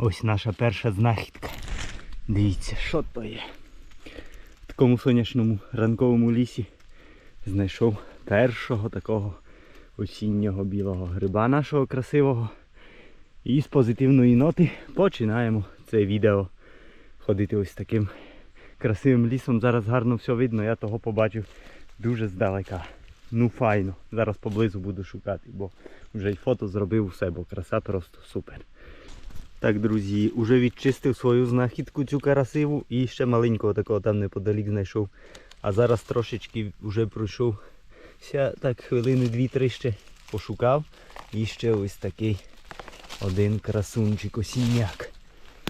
Ось наша перша знахідка. Дивіться, що то є. В такому сонячному ранковому лісі знайшов першого такого осіннього білого гриба нашого красивого. І з позитивної ноти починаємо це відео ходити ось таким красивим лісом. Зараз гарно все видно, я того побачив дуже здалека. Ну файно. Зараз поблизу буду шукати, бо вже й фото зробив усе, бо краса просто супер. Так, друзі, уже відчистив свою знахідку цю красиву і ще маленького такого там неподалік знайшов. А зараз трошечки вже пройшов. Ся так хвилини дві-три ще пошукав. І ще ось такий один красунчик осінняк.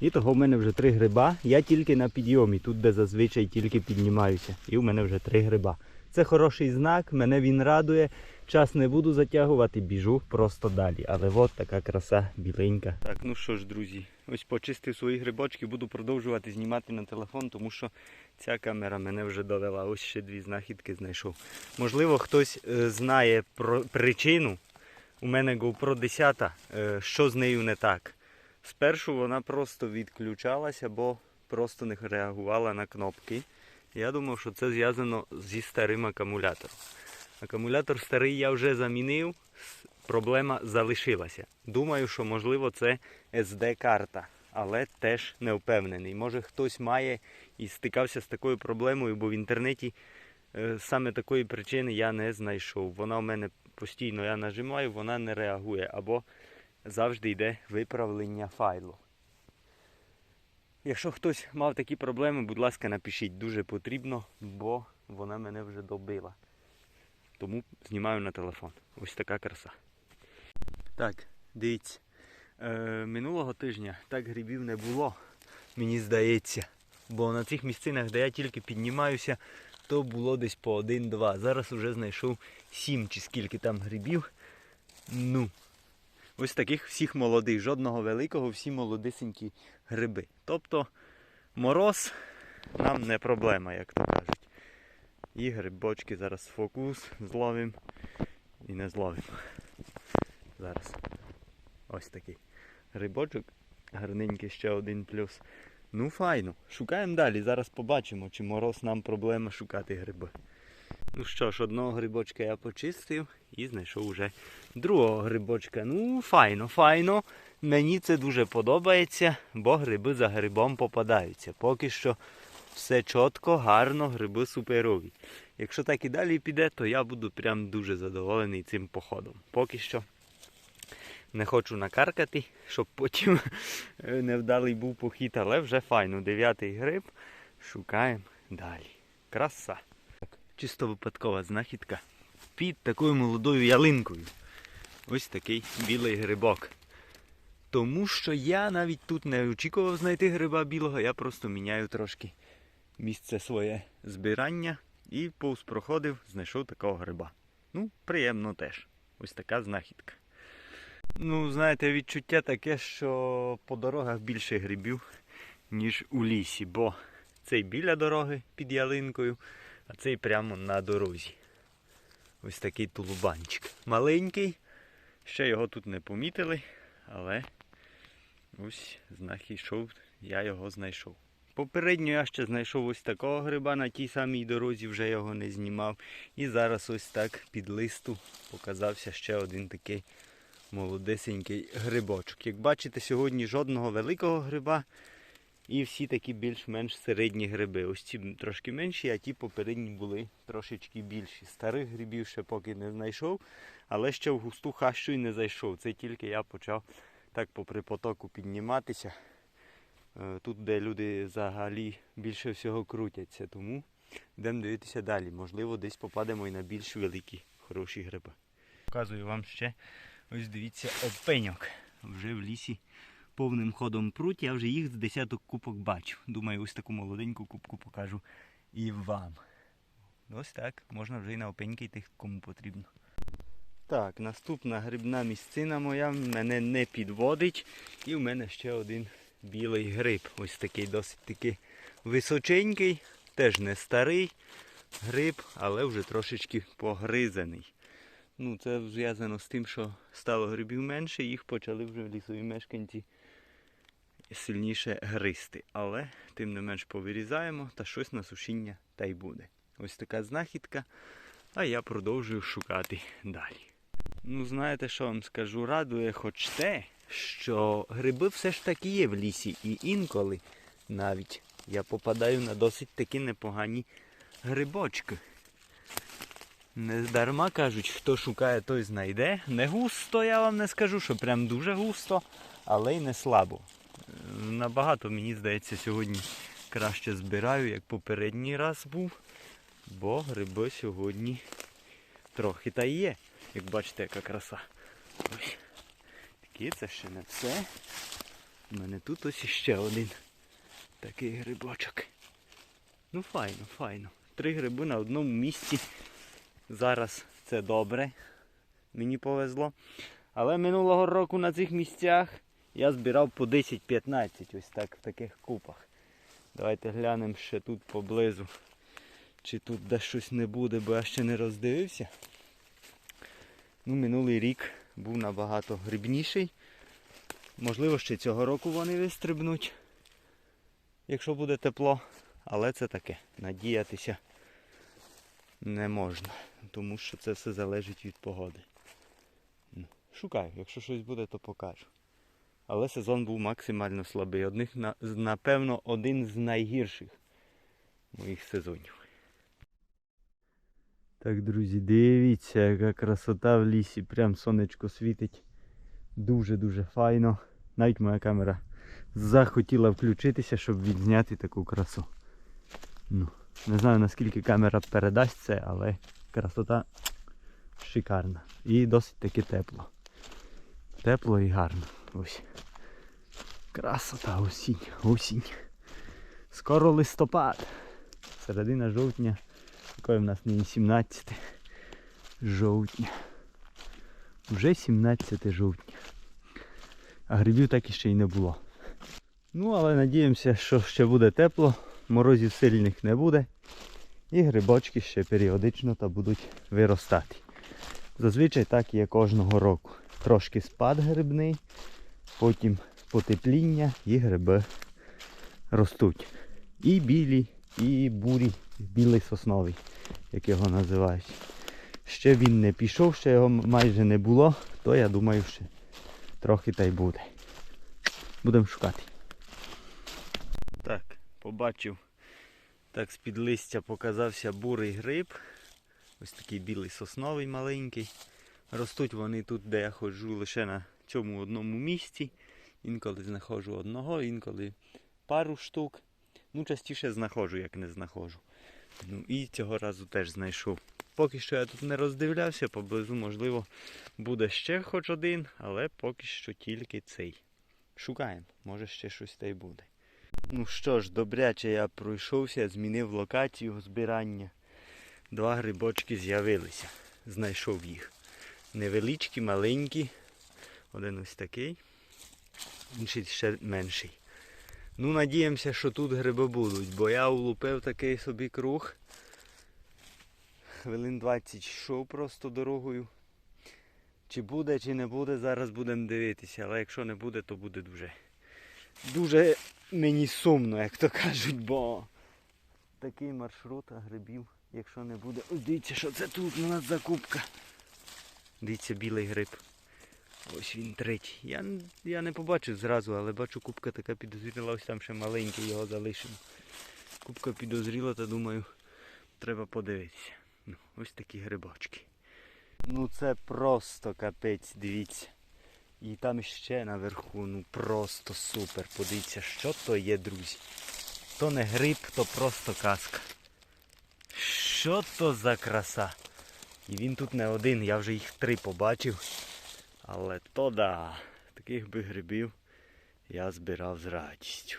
І того в мене вже три гриба. Я тільки на підйомі, тут де зазвичай тільки піднімаюся. І в мене вже три гриба. Це хороший знак, мене він радує. Час не буду затягувати, біжу просто далі. Але от така краса біленька. Так, ну що ж, друзі, ось почистив свої грибочки, буду продовжувати знімати на телефон, тому що ця камера мене вже довела. Ось ще дві знахідки знайшов. Можливо, хтось е, знає про причину. У мене GoPro 10, е, що з нею не так. Спершу вона просто відключалася, бо просто не реагувала на кнопки. Я думав, що це зв'язано зі старим акумулятором. Акумулятор старий я вже замінив, проблема залишилася. Думаю, що можливо це SD-карта, але теж не впевнений. Може хтось має і стикався з такою проблемою, бо в інтернеті е, саме такої причини я не знайшов. Вона в мене постійно я нажимаю, вона не реагує або завжди йде виправлення файлу. Якщо хтось мав такі проблеми, будь ласка, напишіть, дуже потрібно, бо вона мене вже добила. Тому знімаю на телефон. Ось така краса. Так, дивіться. Е, минулого тижня так грибів не було, мені здається. Бо на цих місцинах, де я тільки піднімаюся, то було десь по один-два. Зараз вже знайшов сім чи скільки там грибів. Ну, ось таких всіх молодих, жодного великого, всі молодисенькі гриби. Тобто мороз нам не проблема, як то кажуть. І грибочки зараз фокус зловим і не зловим. Зараз ось такий грибочок. Гарненький ще один плюс. Ну файно. Шукаємо далі. Зараз побачимо, чи мороз нам проблема шукати гриби. Ну що ж, одного грибочка я почистив і знайшов вже другого грибочка. Ну, файно, файно. Мені це дуже подобається, бо гриби за грибом попадаються. Поки що все чітко, гарно, гриби суперові. Якщо так і далі піде, то я буду прям дуже задоволений цим походом. Поки що не хочу накаркати, щоб потім е, невдалий був похід, але вже файно. Дев'ятий гриб. Шукаємо далі. Краса. Чисто випадкова знахідка під такою молодою ялинкою. Ось такий білий грибок. Тому що я навіть тут не очікував знайти гриба білого, я просто міняю трошки місце своє збирання і повз проходив, знайшов такого гриба. Ну, приємно теж. Ось така знахідка. Ну, знаєте, відчуття таке, що по дорогах більше грибів, ніж у лісі, бо цей біля дороги під ялинкою, а цей прямо на дорозі. Ось такий тулубанчик. Маленький, ще його тут не помітили, але ось знайшов, я його знайшов. Попередньо я ще знайшов ось такого гриба на тій самій дорозі, вже його не знімав. І зараз ось так під листу показався ще один такий молодесенький грибочок. Як бачите, сьогодні жодного великого гриба і всі такі більш-менш середні гриби. Ось ці трошки менші, а ті попередні були трошечки більші. Старих грибів ще поки не знайшов, але ще в густу хащу й не зайшов. Це тільки я почав так попри потоку підніматися. Е, Тут, де люди взагалі більше всього крутяться. Тому йдемо дивитися далі. Можливо, десь попадемо і на більш великі хороші гриби. Показую вам ще ось дивіться опеньок. Вже в лісі повним ходом пруть, я вже їх з десяток купок бачу. Думаю, ось таку молоденьку купку покажу і вам. Ось так, можна вже і на опеньки йти, кому потрібно. Так, наступна грибна місцина моя мене не підводить. І в мене ще один білий гриб. Ось такий досить таки височенький, теж не старий гриб, але вже трошечки погризаний. Ну, це зв'язано з тим, що стало грибів менше, їх почали вже лісові мешканці сильніше гристи. Але тим не менш повирізаємо та щось на сушіння та й буде. Ось така знахідка. А я продовжую шукати далі. Ну, знаєте, що вам скажу, радує хоч те, що гриби все ж таки є в лісі, і інколи навіть я попадаю на досить такі непогані грибочки. Не дарма кажуть, хто шукає, той знайде. Не густо, я вам не скажу, що прям дуже густо, але й не слабо. Набагато, мені здається, сьогодні краще збираю, як попередній раз був. Бо гриби сьогодні трохи та є. Як бачите, яка краса. Ось. Такі це ще не все. У мене тут ось іще один такий грибочок. Ну файно, файно. Три гриби на одному місці. Зараз це добре. Мені повезло. Але минулого року на цих місцях я збирав по 10-15 ось так в таких купах. Давайте глянемо ще тут поблизу. Чи тут де щось не буде, бо я ще не роздивився. Ну, минулий рік був набагато грибніший. Можливо, ще цього року вони вистрибнуть, якщо буде тепло. Але це таке. Надіятися не можна, тому що це все залежить від погоди. Шукаю, якщо щось буде, то покажу. Але сезон був максимально слабий. Одних, напевно, один з найгірших моїх сезонів. Так, друзі, дивіться, яка красота в лісі. Прям сонечко світить. Дуже-дуже файно. Навіть моя камера захотіла включитися, щоб відзняти таку красу. Ну, не знаю наскільки камера передасть це, але красота шикарна. І досить таки тепло. Тепло і гарно. Ось. Красота осінь, осінь. Скоро листопад. Середина жовтня. Якої в нас нині 17 жовтня. Вже 17 жовтня. А грибів так іще й не було. Ну, але надіємося, що ще буде тепло, морозів сильних не буде. І грибочки ще періодично та будуть виростати. Зазвичай так є кожного року. Трошки спад грибний, потім потепління і гриби ростуть. І білі, і бурі, білий сосновий, як його називають. Ще він не пішов, ще його майже не було, то я думаю, ще трохи та й буде. Будемо шукати. Так, побачив. Так, з-під листя показався бурий гриб. Ось такий білий сосновий маленький. Ростуть вони тут, де я ходжу, лише на цьому одному місці. Інколи знаходжу одного, інколи пару штук. Ну, частіше знаходжу, як не знаходжу. Ну і цього разу теж знайшов. Поки що я тут не роздивлявся, поблизу, можливо, буде ще хоч один, але поки що тільки цей. Шукаємо, може ще щось та й буде. Ну що ж, добряче я пройшовся, змінив локацію збирання. Два грибочки з'явилися. Знайшов їх. Невеличкі, маленькі. Один ось такий, інший ще менший. Ну, надіємося, що тут гриби будуть, бо я улупив такий собі круг. Хвилин 20 йшов просто дорогою. Чи буде, чи не буде, зараз будемо дивитися. Але якщо не буде, то буде дуже. Дуже мені сумно, як то кажуть, бо такий маршрут грибів, якщо не буде. Ой, дивіться, що це тут у нас закупка. Дивіться, білий гриб. Ось він третій. Я, я не побачив зразу, але бачу, кубка така підозріла, ось там ще маленький його залишимо. Кубка підозріла, та думаю, треба подивитися. Ну, ось такі грибочки. Ну це просто капець, дивіться. І там ще наверху, ну просто супер. Подивіться, що то є, друзі. То не гриб, то просто казка. Що то за краса? І він тут не один, я вже їх три побачив. Але то да, таких би грибів я збирав з радістю.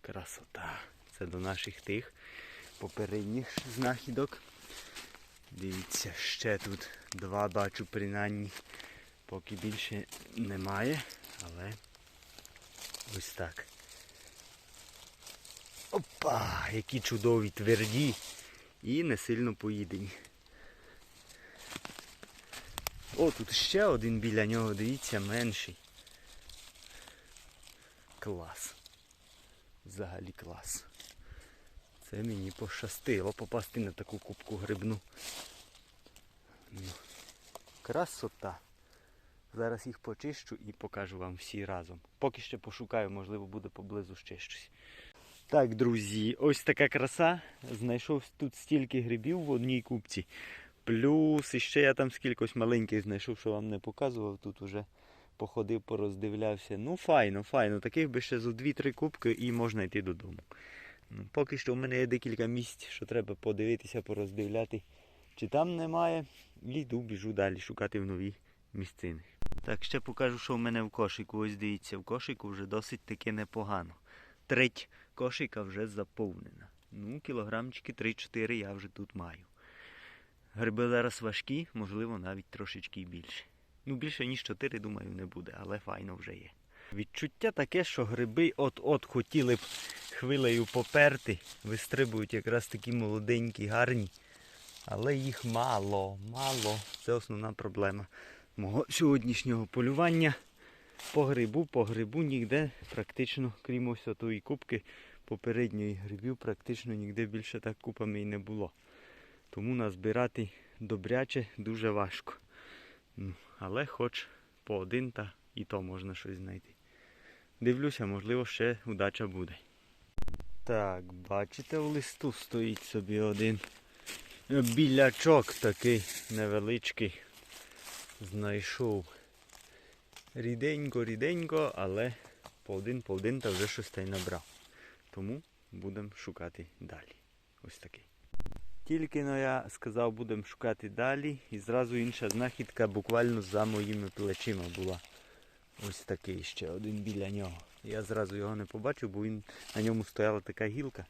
Красота. Це до наших тих попередніх знахідок. Дивіться, ще тут два бачу принаймні. Поки більше немає, але ось так. Опа! Які чудові тверді і не сильно поїдені. О, тут ще один біля нього, дивіться, менший. клас. Взагалі клас. Це мені пощастило попасти на таку кубку грибну. Ну, красота. Зараз їх почищу і покажу вам всі разом. Поки ще пошукаю, можливо, буде поблизу ще щось. Так, друзі, ось така краса. Знайшов тут стільки грибів в одній кубці. Плюс іще я там скількось маленьких знайшов, що вам не показував. Тут уже походив, пороздивлявся. Ну, файно, файно. Таких би ще зо 2-3 кубки і можна йти додому. Ну, поки що в мене є декілька місць, що треба подивитися, пороздивляти. Чи там немає, йду, біжу далі шукати в нові місцини. Так, ще покажу, що в мене в кошику. Ось дивіться, в кошику вже досить таки непогано. Треть кошика вже заповнена. Ну, кілограмчики 3-4 я вже тут маю. Гриби зараз важкі, можливо, навіть трошечки більше. Ну, більше ніж 4, думаю, не буде, але файно вже є. Відчуття таке, що гриби от-от хотіли б хвилею поперти, вистрибують якраз такі молоденькі, гарні. Але їх мало, мало. Це основна проблема мого сьогоднішнього полювання. По грибу, по грибу ніде практично, крім ось отої кубки попередньої грибів, практично ніде більше так купами і не було. Тому назбирати добряче дуже важко. Ну, але хоч по один та і то можна щось знайти. Дивлюся, можливо, ще удача буде. Так, бачите, в листу стоїть собі один білячок такий невеличкий. Знайшов. Ріденько, ріденько, але по один, по один та вже щось та й набрав. Тому будемо шукати далі. Ось такий. Тільки но я сказав, будемо шукати далі, і зразу інша знахідка буквально за моїми плечима була. Ось такий ще один біля нього. Я зразу його не побачив, бо він на ньому стояла така гілка.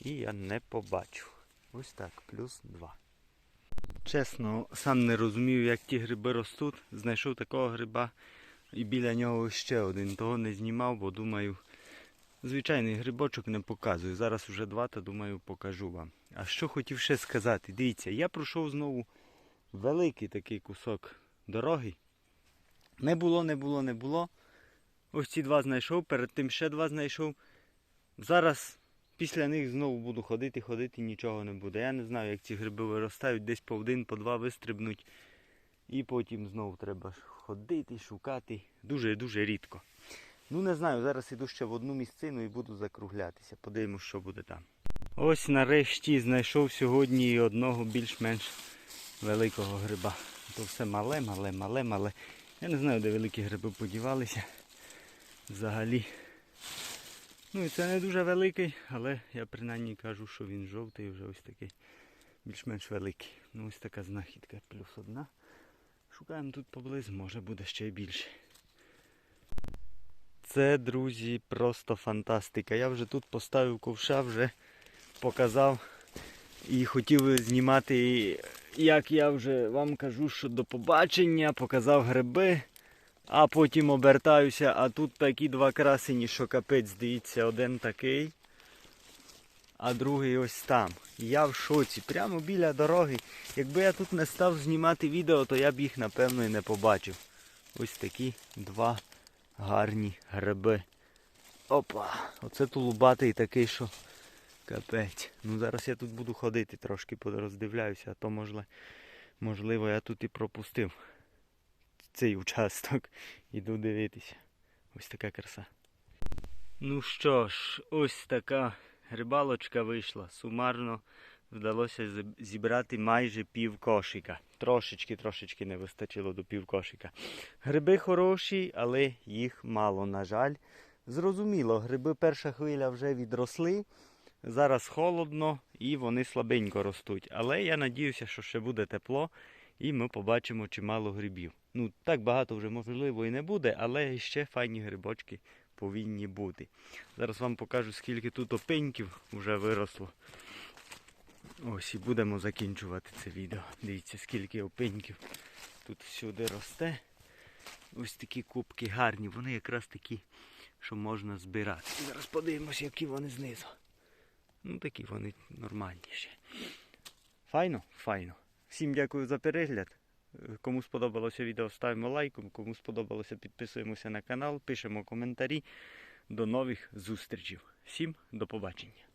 І я не побачив. Ось так, плюс два. Чесно, сам не розумів, як ті гриби ростуть. Знайшов такого гриба і біля нього ще один. Того не знімав, бо думаю, звичайний грибочок не показую. Зараз вже два, то думаю, покажу вам. А що хотів ще сказати? Дивіться, я пройшов знову великий такий кусок дороги. Не було, не було, не було. Ось ці два знайшов, перед тим ще два знайшов. Зараз після них знову буду ходити, ходити, нічого не буде. Я не знаю, як ці гриби виростають, десь по один, по два вистрибнуть. І потім знову треба ходити, шукати. Дуже-дуже рідко. Ну не знаю, зараз іду ще в одну місцину і буду закруглятися. Подивимось, що буде там. Ось нарешті знайшов сьогодні одного більш-менш великого гриба. То все мале, мале, мале, мале. Я не знаю, де великі гриби подівалися. Взагалі. Ну і це не дуже великий, але я принаймні кажу, що він жовтий вже ось такий більш-менш великий. Ну ось така знахідка плюс одна. Шукаємо тут поблизу, може буде ще й більше. Це, друзі, просто фантастика. Я вже тут поставив ковша, вже показав і хотів знімати, як я вже вам кажу, що до побачення, показав гриби, а потім обертаюся, а тут такі два красені, що капець, дивіться, один такий, а другий ось там. Я в шоці, прямо біля дороги. Якби я тут не став знімати відео, то я б їх напевно і не побачив. Ось такі два гарні гриби. Опа! Оце тулубатий такий, що капець. Ну зараз я тут буду ходити, трошки роздивляюся, а то можливо, можливо я тут і пропустив цей участок. Іду дивитися. Ось така краса. Ну що ж, ось така рибалочка вийшла. Сумарно вдалося зібрати майже пів кошика. Трошечки, трошечки не вистачило до пів кошика. Гриби хороші, але їх мало, на жаль. Зрозуміло, гриби перша хвиля вже відросли. Зараз холодно і вони слабенько ростуть. Але я надіюся, що ще буде тепло і ми побачимо чимало грибів. Ну, так багато вже можливо і не буде, але ще файні грибочки повинні бути. Зараз вам покажу, скільки тут опеньків вже виросло. Ось і будемо закінчувати це відео. Дивіться, скільки опеньків тут всюди росте. Ось такі кубки гарні, вони якраз такі, що можна збирати. Зараз подивимося, які вони знизу. Ну такі вони нормальніші. Файно? Файно. Всім дякую за перегляд. Кому сподобалося відео, ставимо лайк. Кому сподобалося, підписуємося на канал, пишемо коментарі. До нових зустрічей. Всім до побачення.